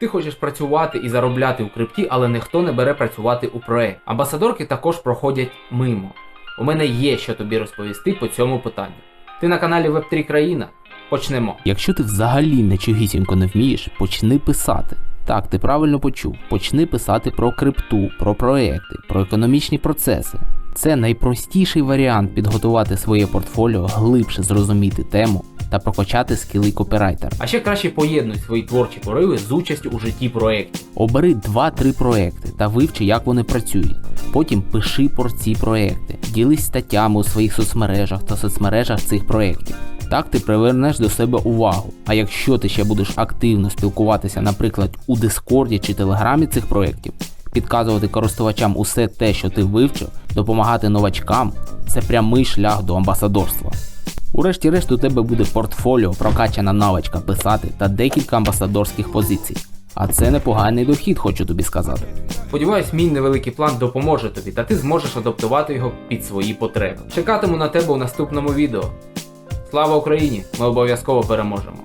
Ти хочеш працювати і заробляти у крипті, але ніхто не бере працювати у проект. Амбасадорки також проходять мимо. У мене є що тобі розповісти по цьому питанню. Ти на каналі Web3 Країна. Почнемо. Якщо ти взагалі нічогісінько не вмієш, почни писати. Так, ти правильно почув. Почни писати про крипту, про проекти, про економічні процеси. Це найпростіший варіант підготувати своє портфоліо, глибше зрозуміти тему та прокачати скіли копірайтера. А ще краще поєднуй свої творчі пориви з участю у житті проєктів. Обери 2-3 проекти та вивчи, як вони працюють. Потім пиши про ці проекти, ділись статтями у своїх соцмережах та соцмережах цих проєктів. Так ти привернеш до себе увагу. А якщо ти ще будеш активно спілкуватися, наприклад, у Дискорді чи Телеграмі цих проєктів, підказувати користувачам усе те, що ти вивчив, допомагати новачкам це прямий шлях до амбасадорства. Урешті-решт у тебе буде портфоліо, прокачана навичка писати та декілька амбасадорських позицій. А це непоганий дохід, хочу тобі сказати. Сподіваюсь, мій невеликий план допоможе тобі, та ти зможеш адаптувати його під свої потреби. Чекатиму на тебе у наступному відео. Слава Україні! Ми обов'язково переможемо!